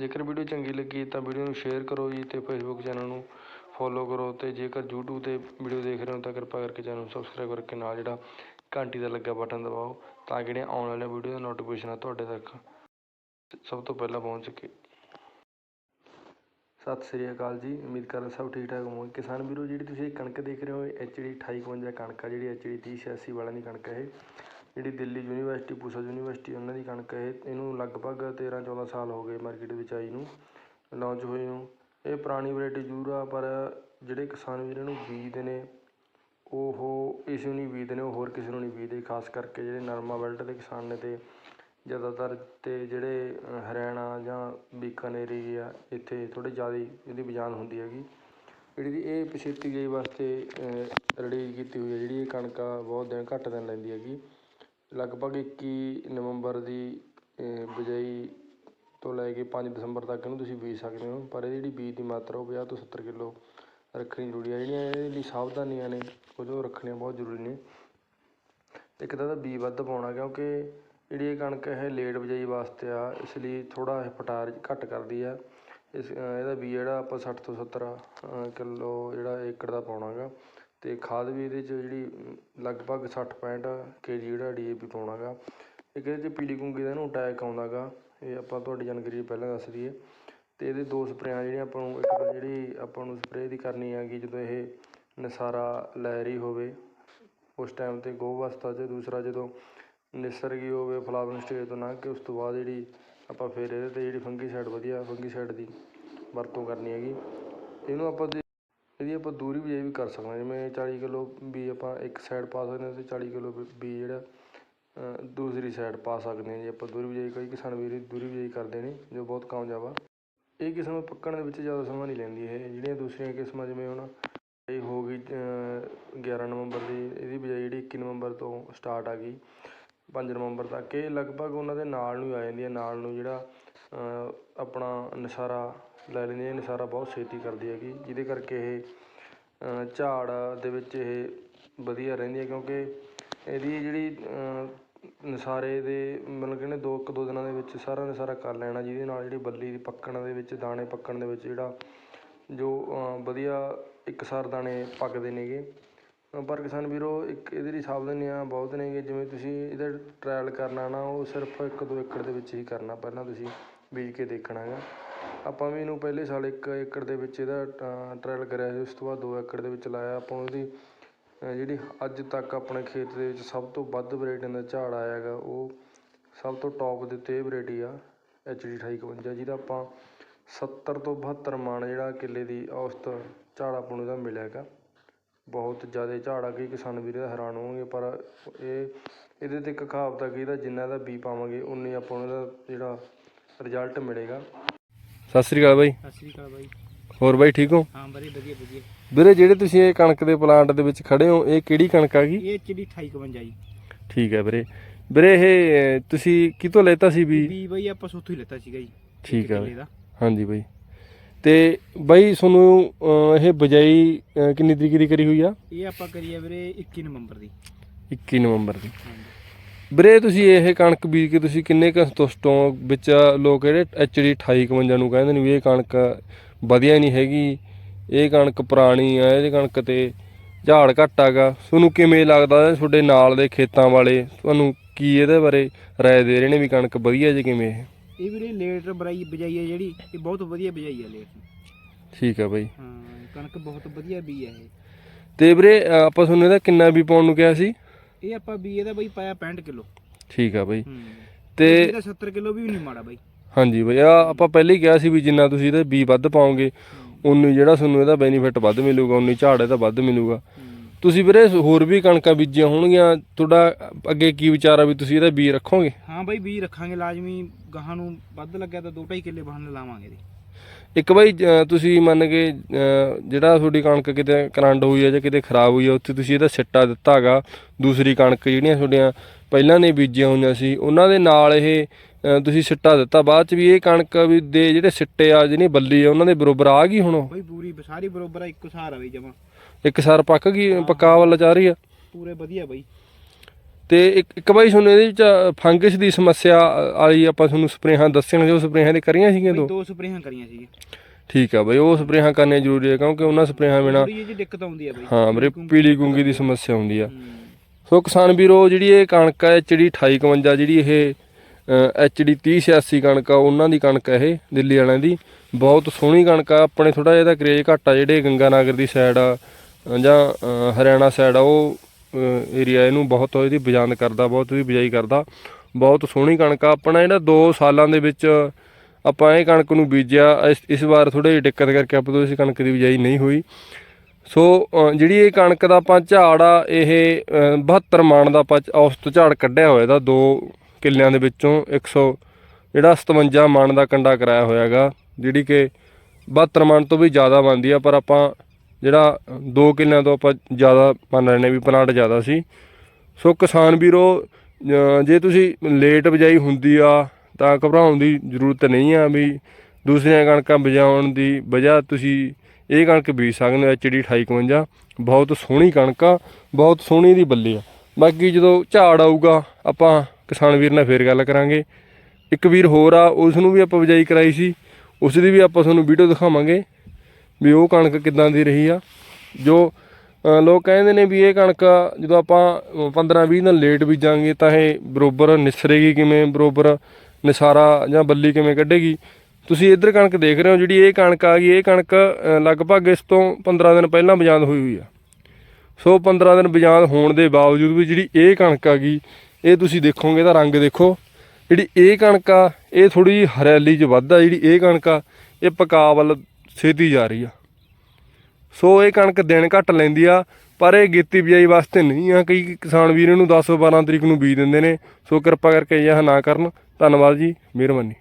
ਜੇਕਰ ਵੀਡੀਓ ਚੰਗੀ ਲੱਗੀ ਤਾਂ ਵੀਡੀਓ ਨੂੰ ਸ਼ੇਅਰ ਕਰੋ ਜੀ ਅਤੇ ਫੇਸਬੁੱਕ ਚੈਨਲ ਨੂੰ ਫੋਲੋ ਕਰੋ ਅਤੇ ਜੇਕਰ ਯੂਟਿਊਬ ਤੇ ਵੀਡੀਓ ਦੇਖ ਰਹੇ ਹੋ ਤਾਂ ਕਿਰਪਾ ਕਰਕੇ ਚੈਨਲ ਨੂੰ ਸਬਸਕ੍ਰਾਈਬ ਕਰਕੇ ਨਾਲ ਜਿਹੜਾ ਘੰਟੀ ਦਾ ਲੱਗਾ ਬਟਨ ਦਬਾਓ ਤਾਂ ਕਿ ਜਿਹੜੀਆਂ ਆਉਣ ਵਾਲੀਆਂ ਵੀਡੀਓ ਦਾ ਨੋਟੀਫਿਕੇਸ਼ਨ ਆ ਤੁਹਾਡੇ ਤੱਕ ਸਭ ਤੋਂ ਪਹਿਲਾਂ ਪਹੁੰਚ ਸਕੇ। ਸਤਿ ਸ੍ਰੀ ਅਕਾਲ ਜੀ, ਉਮੀਦ ਕਰਦਾ ਸਭ ਠੀਕ ਠਾਕ ਹੋਵੋਗੇ। ਕਿਸਾਨ ਵੀਰੋ, ਜਿਹੜੀ ਤੁਸੀਂ ਕਣਕ ਦੇਖ ਰਹੇ ਹੋ ਐਚ ਡੀ 2851 ਕਣਕ ਆ, ਜਿਹੜੀ ਐਚ ਡੀ 3086 ਵਾਲਿਆਂ ਦੀ ਕਣਕ ਹੈ ਇਹ। ਜਿਹੜੀ ਦਿੱਲੀ ਯੂਨੀਵਰਸਿਟੀ ਪੂਸਾ ਯੂਨੀਵਰਸਿਟੀ, ਉਹਨਾਂ ਦੀ ਕਣਕ ਇਹ। ਇਹਨੂੰ ਲਗਭਗ 13 14 ਸਾਲ ਹੋ ਗਏ ਮਾਰਕੀਟ ਵਿੱਚ ਆਈ ਨੂੰ ਲਾਂਚ ਹੋਈ ਨੂੰ ਇਹ ਪੁਰਾਣੀ ਵਰਾਇਟੀ ਜ਼ਰੂਰ ਆ, ਪਰ ਜਿਹੜੇ ਕਿਸਾਨ ਵੀਰ ਇਹਨੂੰ ਬੀਜਦੇ ਨੇ, ਉਹ ਇਸ ਨੂੰ ਨਹੀਂ ਬੀਜਦੇ ਨੇ, ਉਹ ਹੋਰ ਕਿਸੇ ਨੂੰ ਨਹੀਂ ਬੀਜਦੇ, ਖਾਸ ਕਰਕੇ ਜਿਹੜੇ ਨਰਮਾ ਬੈਲਟ ਦੇ ਕਿਸਾਨ ਨੇ ਅਤੇ ਜ਼ਿਆਦਾਤਰ ਅਤੇ ਜਿਹੜੇ ਹਰਿਆਣਾ ਜਾਂ ਬੀਕਾਨੇਰ ਏਰੀਆ ਇੱਥੇ ਥੋੜ੍ਹੇ ਜ਼ਿਆਦਾ ਇਹਦੀ ਬਜਾਨ ਹੁੰਦੀ ਹੈਗੀ ਜਿਹੜੀ ਇਹ ਪਛੇਤੀ ਗਈ ਵਾਸਤੇ ਰਿਲੀਜ਼ ਕੀਤੀ ਹੋਈ ਹੈ, ਜਿਹੜੀ ਇਹ ਕਣਕ ਆ, ਬਹੁਤ ਦਿਨ ਘੱਟ ਦਿਨ ਲੈਂਦੀ ਹੈਗੀ ਲਗਭਗ 21 ਨਵੰਬਰ ਦੀ ਬਿਜਾਈ ਤੋਂ ਲੈ ਕੇ ਪੰਜ ਦਸੰਬਰ ਤੱਕ ਇਹਨੂੰ ਤੁਸੀਂ ਬੀਜ ਸਕਦੇ ਹੋ। ਪਰ ਇਹਦੀ ਜਿਹੜੀ ਬੀਜ ਦੀ ਮਾਤਰਾ ਉਹ 50 ਤੋਂ 70 ਕਿਲੋ ਰੱਖਣੀ ਜ਼ਰੂਰੀ ਹੈ ਜਿਹੜੀਆਂ ਇਹਦੇ ਲਈ ਸਾਵਧਾਨੀਆਂ ਨੇ ਕੁਝ ਉਹ ਰੱਖਣੀਆਂ ਬਹੁਤ ਜ਼ਰੂਰੀ ਨੇ। ਇੱਕ ਤਾਂ ਇਹਦਾ ਬੀ ਵੱਧ ਪਾਉਣਾ ਕਿਉਂਕਿ ਜਿਹੜੀ ਇਹ ਕਣਕ ਹੈ ਲੇਟ ਬਿਜਾਈ ਵਾਸਤੇ ਆ ਇਸ ਲਈ ਥੋੜਾ ਇਹ ਪਟਾਰ ਘੱਟ ਕਰਦੀ ਆ। ਇਸ ਇਹਦਾ ਬੀ ਜਿਹੜਾ ਆਪਾਂ 60 ਤੋਂ 70 ਅ, ਕਿਲੋ ਜਿਹੜਾ ਏਕੜ ਦਾ ਪਾਉਣਾ ਅਤੇ ਖਾਦ ਵੀ ਇਹਦੇ 'ਚ ਜਿਹੜੀ ਲਗਭਗ ਸੱਠ 60 65 ਕੇਜੀ ਜਿਹੜਾ ਡੀ ਏ ਪੀ ਪਾਉਣਾ ਗਾ ਇੱਕ ਇਹਦੇ 'ਚ ਪੀਲੀ ਕੁੰਗੀ ਦਾ ਇਹਨੂੰ ਅਟੈਕ ਆਉਂਦਾ ਗਾ ਇਹ ਆਪਾਂ ਤੁਹਾਡੀ ਜਾਣਕਾਰੀ ਪਹਿਲਾਂ ਦੱਸ ਦਈਏ। ਅਤੇ ਇਹਦੇ ਦੋ ਸਪਰੇਆਂ ਜਿਹੜੀਆਂ ਆਪਾਂ ਨੂੰ, ਇੱਕ ਤਾਂ ਜਿਹੜੀ ਆਪਾਂ ਨੂੰ ਸਪਰੇਅ ਦੀ ਕਰਨੀ ਹੈਗੀ ਜਦੋਂ ਇਹ ਨਸਾਰਾ ਲਹਿਰੀ ਹੋਵੇ, ਉਸ ਟਾਈਮ ਤੇ ਗੋਹ ਅਵਸਥਾ 'ਚ ਦੂਸਰਾ ਜਦੋਂ ਨਿਸਰ ਗਈ ਹੋਵੇ ਫਲਾਵਰਿੰਗ ਸਟੇਜ ਤੋਂ ਲੰਘ ਕੇ, ਉਸ ਤੋਂ ਬਾਅਦ ਜਿਹੜੀ ਆਪਾਂ ਫਿਰ ਇਹਦੇ ਤੇ ਜਿਹੜੀ ਫੰਗੀਸਾਈਡ, ਵਧੀਆ ਫੰਗੀਸਾਈਡ ਦੀ ਵਰਤੋਂ ਕਰਨੀ ਹੈਗੀ। ਇਹਨੂੰ ਆਪਾਂ ਦੇ- ਇਹਦੀ ਆਪਾਂ ਦੂਰੀ ਬਿਜਾਈ ਵੀ ਕਰ ਸਕਦੇ ਹਾਂ। ਜਿਵੇਂ 40 ਕਿਲੋ ਵੀ ਆਪਾਂ ਇੱਕ ਸਾਈਡ ਪਾ ਸਕਦੇ ਹਾਂ ਤੇ 40 ਕਿਲੋ ਵੀ ਜਿਹੜਾ ਦੂਸਰੀ ਸਾਈਡ ਪਾ ਸਕਦੇ ਹਾਂ। ਜੇ ਆਪਾਂ ਦੂਰੀ ਬਿਜਾਈ ਕਈ ਕਿਸਾਨ ਵੀਰ ਦੂਰੀ ਬਿਜਾਈ ਕਰਦੇ ਨੇ ਜੋ ਬਹੁਤ ਕਾਮਯਾਬ ਆ। ਇਹ ਕਿਸਮ ਪੱਕਣ ਦੇ ਵਿੱਚ ਜ਼ਿਆਦਾ ਸਮਾਂ ਨਹੀਂ ਲੈਂਦੀ ਇਹ। ਜਿਹੜੀਆਂ ਦੂਸਰੀਆਂ ਕਿਸਮਾਂ ਜਿਵੇਂ ਹੁਣ ਇਹ ਹੋ ਗਈ ਅ, 11 ਨਵੰਬਰ ਦੀ ਇਹਦੀ ਬਿਜਾਈ ਜਿਹੜੀ 21 ਨਵੰਬਰ ਤੋਂ ਸਟਾਰਟ ਆ ਗਈ 5 ਨਵੰਬਰ ਤੱਕ। ਇਹ ਲਗਭਗ ਉਹਨਾਂ ਦੇ ਨਾਲ ਨੂੰ ਆ ਜਾਂਦੀ ਹੈ। ਨਾਲ ਨੂੰ ਜਿਹੜਾ ਆਪਣਾ ਨਸਾਰਾ ਲੈ ਲੈਂਦੀ ਹੈ ਇਹ ਨਸਾਰਾ ਬਹੁਤ ਛੇਤੀ ਕਰਦੀ ਹੈਗੀ। ਜਿਹਦੇ ਕਰਕੇ ਇਹ ਝਾੜ ਦੇ ਵਿੱਚ ਇਹ ਵਧੀਆ ਰਹਿੰਦੀ ਹੈ ਕਿਉਂਕਿ ਇਹਦੀ ਜਿਹੜੀ ਨਸਾਰੇ ਦੇ ਮਤਲਬ ਕਿ ਇਹਨੇ ਦੋ ਇੱਕ ਦੋ ਦਿਨਾਂ ਦੇ ਵਿੱਚ ਸਾਰਾ ਨਸਾਰਾ ਕਰ ਲੈਣਾ ਜਿਹਦੇ ਨਾਲ ਜਿਹੜੀ ਬੱਲੀ ਦੀ ਪੱਕਣ ਦੇ ਵਿੱਚ ਦਾਣੇ ਪੱਕਣ ਦੇ ਵਿੱਚ ਜਿਹੜਾ ਜੋ ਅ, ਵਧੀਆ ਇੱਕਸਾਰ ਦਾਣੇ ਪੱਕਦੇ ਨੇਗੇ। ਪਰ ਕਿਸਾਨ ਵੀਰੋ ਇੱਕ ਇਹਦੇ ਲਈ ਸਾਵਧਾਨੀਆਂ ਬਹੁਤ ਨੇਗੇ ਜਿਵੇਂ ਤੁਸੀਂ ਇਹਦਾ ਟਰਾਇਲ ਕਰਨਾ ਨਾ ਉਹ ਸਿਰਫ ਇੱਕ ਦੋ ਏਕੜ ਦੇ ਵਿੱਚ ਹੀ ਕਰਨਾ ਪਹਿਲਾਂ ਤੁਸੀਂ ਬੀਜ ਕੇ ਦੇਖਣਾ ਹੈਗਾ। ਆਪਾਂ ਵੀ ਇਹਨੂੰ ਪਹਿਲੇ ਸਾਲ ਇੱਕ ਏਕੜ ਦੇ ਵਿੱਚ ਇਹਦਾ ਟਰਾਇਲ ਕਰਿਆ ਸੀ, ਉਸ ਤੋਂ ਬਾਅਦ ਦੋ ਏਕੜ ਦੇ ਵਿੱਚ ਲਾਇਆ ਆਪਾਂ ਉਹਦੀ। ਜਿਹੜੀ ਅੱਜ ਤੱਕ ਆਪਣੇ ਖੇਤ ਦੇ ਵਿੱਚ ਸਭ ਤੋਂ ਵੱਧ ਵਰਾਇਟੀਆਂ ਦਾ ਝਾੜ ਆਇਆ ਹੈਗਾ, ਉਹ ਸਭ ਤੋਂ ਟੋਪ ਦੇ ਉੱਤੇ ਇਹ ਵੈਰਾਈਟੀ ਆ ਐਚ ਡੀ 2851 ਜਿਹਦਾ ਆਪਾਂ 70 ਤੋਂ 72 ਮਣ ਜਿਹੜਾ ਕਿੱਲੇ ਦੀ ਔਸਤ ਝਾੜ ਆਪਾਂ ਨੂੰ ਇਹਦਾ ਮਿਲਿਆ ਹੈਗਾ। ਬਹੁਤ ਜ਼ਿਆਦਾ ਝਾੜ ਆ ਕਈ ਕਿਸਾਨ ਵੀਰ ਇਹਦਾ ਹੈਰਾਨ ਹੋਣਗੇ, ਪਰ ਇਹ, ਇਹਦੇ ਤੇ ਇੱਕ ਕਹਾਵਤ ਆ ਕਿ ਇਹਦਾ ਜਿੰਨਾ ਇਹਦਾ ਬੀ ਪਾਵਾਂਗੇ ਉਨੀ ਆਪਾਂ ਨੂੰ ਇਹਦਾ ਜਿਹੜਾ ਰਿਜ਼ਲਟ ਮਿਲੇਗਾ। ਸਤਿ ਸ੍ਰੀ ਅਕਾਲ ਬਾਈ। ਸਤਿ ਸ਼੍ਰੀ ਅਕਾਲ ਬਾਈ। ਹੋਰ ਬਾਈ ਠੀਕ ਹੋ? ਹਾਂ ਬੜੀ ਵਧੀਆ ਵਧੀਆ। ਵੀਰੇ ਜਿਹੜੇ ਤੁਸੀਂ ਇਹ ਕਣਕ ਦੇ ਪਲਾਂਟ ਦੇ ਵਿੱਚ ਖੜੇ ਹੋ ਇਹ ਕਿਹੜੀ ਕਣਕ ਆ ਗਈ? ਇਹ ਚਿੜੀ 2851 ਜੀ ਠੀਕ ਹੈ ਵੀਰੇ। ਵੀਰੇ ਇਹ ਤੁਸੀਂ ਕਿਤੋਂ ਲੈਤਾ ਸੀ ਵੀ? ਵੀ ਬਈ ਆਪਾਂ ਸੋਥੋਂ ਹੀ ਲੈਤਾ ਸੀਗਾ ਜੀ ਠੀਕ ਦਾ। ਹਾਂਜੀ ਬਾਈ। ਤੇ ਬਾਈ ਤੁਹਾਨੂੰ ਇਹ ਬਜਾਈ ਕਿੰਨੀ ਤਰੀਕ ਦੀ ਕਰੀ ਹੋਈ ਆ? ਇਹ ਆਪਾਂ ਕਰੀਏ ਵੀਰੇ 21 ਨਵੰਬਰ ਦੀ। 21 ਨਵੰਬਰ ਦੀ। ਹਾਂਜੀ। ਵੀਰੇ ਤੁਸੀਂ ਇਹ ਕਣਕ ਬੀਜ ਕੇ ਤੁਸੀਂ ਕਿੰਨੇ ਕੁ ਸੰਤੁਸ਼ਟ ਹੋ? ਵਿੱਚ ਲੋਕ ਜਿਹੜੇ ਐਚਡੀ 2851 ਨੂੰ ਕਹਿੰਦੇ ਨੇ ਵੀ ਇਹ ਕਣਕ ਵਧੀਆ ਨਹੀਂ ਹੈਗੀ ਇਹ ਕਣਕ ਪੁਰਾਣੀ ਆ ਇਹਦੇ ਕਣਕ ਤੇ ਝਾੜ ਘੱਟ ਆਗਾ। ਤੁਹਾਨੂੰ ਕਿਵੇਂ ਲੱਗਦਾ ਇਹ ਤੁਹਾਡੇ ਨਾਲ ਦੇ ਖੇਤਾਂ ਵਾਲੇ? ਤੁਹਾਨੂੰ ਕੀ ਇਹਦੇ ਬਾਰੇ ਰਾਏ ਦੇ ਰਹੇ ਨੇ ਵੀ ਕਣਕ ਵਧੀਆ ਜੇ ਕਿਵੇਂ? ਇਹ ਇਹ ਵੀਰੇ ਲੇਟ ਬਰਾਈ ਬਜਾਈ ਹੈ ਜਿਹੜੀ ਇਹ ਬਹੁਤ ਵਧੀਆ ਬਜਾਈ ਹੈ ਲੇਟ। ਠੀਕ ਆ ਬਾਈ। ਹਾਂ ਕਣਕ ਬਹੁਤ ਵਧੀਆ ਬੀ ਹੈ ਇਹ। ਤੇ ਵੀਰੇ ਆਪਾਂ ਤੁਹਾਨੂੰ ਇਹਦਾ ਕਿੰਨਾ ਵੀ ਪਾਉਣ ਨੂੰ ਕਿਹਾ ਸੀ? ਇਹ ਆਪਾਂ ਬੀ ਇਹਦਾ ਬਈ ਪਾਇਆ 65 ਕਿਲੋ। ਠੀਕ ਆ ਬਾਈ। ਤੇ ਇਹਦਾ 70 ਕਿਲੋ ਵੀ ਨਹੀਂ ਮਾੜਾ ਬਾਈ। ਹਾਂਜੀ ਬਈ ਆ ਆਪਾਂ ਪਹਿਲੇ ਹੀ ਕਿਹਾ ਸੀ ਵੀ ਜਿੰਨਾ ਤੁਸੀਂ ਇਹਦਾ ਬੀ ਵੱਧ ਪਾਓਗੇ ਉਨੀ ਜਿਹੜਾ ਤੁਹਾਨੂੰ ਇਹਦਾ ਬੈਨੀਫਿਟ ਵੱਧ ਮਿਲੂਗਾ ਉਨੀ ਝਾੜ ਇਹਦਾ ਵੱਧ ਮਿਲੂਗਾ। ਤੁਸੀਂ ਵੀਰੇ ਹੋਰ ਵੀ ਕਣਕਾਂ ਬੀਜੀਆਂ ਹੋਣਗੀਆਂ ਤੁਹਾਡਾ ਅੱਗੇ ਕੀ ਵਿਚਾਰ ਆ ਵੀ ਤੁਸੀਂ ਇਹਦਾ ਬੀ ਰੱਖੋਗੇ? ਹਾਂ ਬਾਈ ਬੀ ਰੱਖਾਂਗੇ ਲਾਜ਼ਮੀ ਗਾਹਾਂ ਨੂੰ ਵੱਧ ਲੱਗਿਆ ਤਾਂ 2.5 ਕਿੱਲੇ ਬਾਹਨ ਲਾਵਾਂਗੇ ਇਹਦੇ। ਇੱਕ ਬਾਈ ਤੁਸੀਂ ਮੰਨ ਕੇ ਜਿਹੜਾ ਤੁਹਾਡੀ ਕਣਕ ਕਿਤੇ ਕਰੰਡ ਹੋਈ ਹੈ ਜਾਂ ਕਿਤੇ ਖਰਾਬ ਹੋਈ ਹੈ ਉੱਥੇ ਤੁਸੀਂ ਇਹਦਾ ਸਿੱਟਾ ਦਿੱਤਾ ਹੈਗਾ। ਦੂਸਰੀ ਕਣਕ ਜਿਹੜੀਆਂ ਤੁਹਾਡੀਆਂ ਪਹਿਲਾਂ ਨੇ ਬੀਜੀਆਂ ਹੋਈਆਂ ਸੀ ਉਹਨਾਂ ਦੇ ਨਾਲ ਇਹ ਤੁਸੀਂ ਸਿੱਟਾ ਦਿੱਤਾ। ਬਾਅਦ ਚ ਵੀ ਇਹ ਕਣਕ ਵੀ ਦੇ ਜਿਹੜੇ ਸਿੱਟੇ ਆ ਜਿਹੜੀ ਬੱਲੀ ਆ ਉਹਨਾਂ ਦੇ ਬਰੋਬਰ ਆ ਗਈ ਹੁਣ? ਬਾਈ ਪੂਰੀ ਸਾਰੀ ਬਰੋਬਰ ਆ ਇੱਕੋ ਸਾਰ ਆ ਬਈ ਜਮਾ। ਇੱਕ ਸਾਰ ਪੱਕ ਗਈ ਪੱਕਾ ਵੱਲ ਜਾ ਰਹੀ ਆ? ਪੂਰੇ ਵਧੀਆ ਬਾਈ। ਤੇ ਇੱਕ ਇੱਕ ਬਾਈ ਤੁਹਾਨੂੰ ਇਹਦੇ ਵਿੱਚ ਫੰਗਸ ਦੀ ਸਮੱਸਿਆ ਵਾਲੀ ਆਪਾਂ ਤੁਹਾਨੂੰ ਸਪਰੇਹਾਂ ਦੱਸੀਆਂ ਜੋ ਸਪਰੇਹਾਂ ਦੇ ਕਰੀਆਂ ਸੀਗੀਆਂ ਦੋ? ਦੋ ਸਪਰੇਹਾਂ ਕਰੀਆਂ ਸੀ ਠੀਕ ਆ ਬਾਈ ਉਹ ਸਪਰੇਹਾਂ ਕਰਨੀਆਂ ਜ਼ਰੂਰੀ ਹੈ ਕਿਉਂਕਿ ਉਹਨਾਂ ਸਪਰੇਹਾਂ ਬਿਨਾ ਥੋੜੀ ਜਿਹੀ ਦਿੱਕਤ ਆਉਂਦੀ ਆ ਬਈ। ਹਾਂ ਵੀਰੇ ਪੀਲੀ ਗੁੰਗੀ ਦੀ ਸਮੱਸਿਆ ਹੁੰਦੀ ਆ। ਸੋ ਕਿਸਾਨ ਵੀਰੋ ਜਿਹੜੀ ਇਹ ਕਣਕ ਹੈ ਐਚਡੀ 2851 ਜਿਹੜੀ ਇਹ ਐਚਡੀ 3086 ਕਣਕ ਆ ਉਹਨਾਂ ਦੀ ਕਣਕ ਹੈ ਇਹ ਦਿੱਲੀ ਵਾਲਿਆਂ ਦੀ। ਬਹੁਤ ਸੋਹਣੀ ਕਣਕ ਆ ਆਪਣੇ ਥੋੜਾ ਜਿਹਾ ਇਹਦਾ ਕਰੇਜ ਘੱਟ ਆ ਜਿਹੜੇ ਗੰਗਾਨਗਰ ਦੀ ਸਾਈਡ ਆ ਜਾਂ ਹਰਿਆਣਾ ਸਾਈਡ ਆ ਉਹ ਏਰੀਆ ਇਹਨੂੰ ਬਹੁਤ ਇਹਦੀ ਬਜਾਂਦ ਕਰਦਾ ਬਹੁਤ ਇਹਦੀ ਬਿਜਾਈ ਕਰਦਾ। ਬਹੁਤ ਸੋਹਣੀ ਕਣਕ ਆ। ਆਪਣਾ ਜਿਹੜਾ 2 ਸਾਲਾਂ ਦੇ ਵਿੱਚ ਆਪਾਂ ਇਹ ਕਣਕ ਨੂੰ ਬੀਜਿਆ ਇਸ ਵਾਰ ਥੋੜੇ ਜਿਹੀ ਦਿੱਕਤ ਕਰਕੇ ਆਪਾਂ ਤੋਂ ਇਸ ਕਣਕ ਦੀ ਬਿਜਾਈ ਨਹੀਂ ਹੋਈ। ਸੋ ਜਿਹੜੀ ਇਹ ਕਣਕ ਦਾ ਆਪਾਂ ਝਾੜ ਆ ਇਹ ਅ, 72 ਮਣ ਦਾ ਆਪਾਂ ਔਸਤ ਝਾੜ ਕੱਢਿਆ ਹੋਇਆ ਦਾ ਦੋ ਕਿੱਲਿਆਂ ਦੇ ਵਿੱਚੋਂ 100 ਜਿਹੜਾ 57 ਮਾਣ ਦਾ ਕੰਡਾ ਕਰਾਇਆ ਹੋਇਆਗਾ ਜਿਹੜੀ ਕਿ 72 ਮਾਣ ਤੋਂ ਵੀ ਜ਼ਿਆਦਾ ਬਣਦੀ ਆ ਪਰ ਆਪਾਂ ਜਿਹੜਾ ਦੋ ਕਿੱਲਿਆਂ ਤੋਂ ਆਪਾਂ ਜ਼ਿਆਦਾ ਮੰਨ ਰਹੇ ਨੇ ਵੀ ਪਲਾਂਟ ਜ਼ਿਆਦਾ ਸੀ। ਸੋ ਕਿਸਾਨ ਵੀਰੋ ਜੇ ਤੁਸੀਂ ਲੇਟ ਬਜਾਈ ਹੁੰਦੀ ਆ, ਤਾਂ ਘਬਰਾਉਣ ਦੀ ਜ਼ਰੂਰਤ ਨਹੀਂ ਆ ਵੀ ਦੂਸਰੀਆਂ ਕਣਕਾਂ ਬਜਾਉਣ ਦੀ ਵਜ੍ਹਾ ਤੁਸੀਂ ਇਹ ਕਣਕ ਬੀਜ ਸਕਦੇ ਹੋ ਐਚਡੀ 2851 ਬਹੁਤ ਸੋਹਣੀ ਕਣਕ ਆ, ਬਹੁਤ ਸੋਹਣੀ ਦੀ ਬੱਲੀ ਆ। ਬਾਕੀ ਜਦੋਂ ਝਾੜ ਆਊਗਾ, ਆਪਾਂ ਕਿਸਾਨ ਵੀਰ ਨਾਲ ਫੇਰ ਗੱਲ ਕਰਾਂਗੇ। ਇੱਕ ਵੀਰ ਹੋਰ ਆ ਉਸ ਨੂੰ ਵੀ ਆਪਾਂ ਬਜਾਈ ਕਰਾਈ ਸੀ। ਉਸ ਦੀ ਵੀ ਆਪਾਂ ਤੁਹਾਨੂੰ ਵੀਡੀਓ ਦਿਖਾਵਾਂਗੇ। ਵੀ ਉਹ ਕਣਕ ਕਿੱਦਾਂ ਦੀ ਰਹੀ ਆ? ਜੋ ਲੋਕ ਕਹਿੰਦੇ ਨੇ ਵੀ ਇਹ ਕਣਕ ਜਦੋਂ ਆਪਾਂ 15-20 ਦਿਨ ਲੇਟ ਬੀਜਾਂਗੇ ਤਾਂ ਇਹ ਬਰੋਬਰ ਨਿਸਰੇਗੀ ਕਿਵੇਂ? ਬਰੋਬਰ ਨਿਸਾਰਾ ਜਾਂ ਬੱਲੀ ਕਿਵੇਂ ਕੱਢੇਗੀ? ਤੁਸੀਂ ਇੱਧਰ ਕਣਕ ਦੇਖ ਰਹੇ ਹੋ ਜਿਹੜੀ ਇਹ ਕਣਕ ਆ ਗਈ, ਇਹ ਕਣਕ ਲਗਭਗ ਇਸ ਤੋਂ 15 ਦਿਨ ਪਹਿਲਾਂ ਬਜਾਂਦ ਹੋਈ ਹੋਈ ਆ। ਸੋ 15 ਦਿਨ ਬਜਾਂਦ ਹੋਣ ਦੇ ਬਾਵਜੂਦ ਵੀ ਜਿਹੜੀ ਇਹ ਕਣਕ ਆ ਗਈ, ਇਹ ਤੁਸੀਂ ਦੇਖੋਗੇ ਤਾਂ ਰੰਗ ਦੇਖੋ। ਜਿਹੜੀ ਇਹ ਕਣਕ ਆ, ਇਹ ਥੋੜੀ ਜਿਹੀ ਹਰਿਆਲੀ 'ਚ ਵੱਧ ਆ, ਜਿਹੜੀ ਇਹ ਕਣਕ ਆ, ਇਹ ਪਕਾ ਵੱਲ ਛੇਤੀ ਜਾ ਰਹੀ ਆ। ਸੋ ਇਹ ਕਣਕ ਦਿਨ ਘੱਟ ਲੈਂਦੀ ਆ, ਪਰ ਇਹ ਗੇਤੀ ਬਿਜਾਈ ਵਾਸਤੇ ਨਹੀਂ ਆ। ਕਈ ਕਿਸਾਨ ਵੀਰ ਇਹਨੂੰ 10 12 ਤਰੀਕ ਨੂੰ ਬੀਜ ਦਿੰਦੇ ਨੇ। ਸੋ ਕਿਰਪਾ ਕਰਕੇ ਇਹ ਨਾ ਕਰਨ। ਧੰਨਵਾਦ ਜੀ, ਮਿਹਰਬਾਨੀ।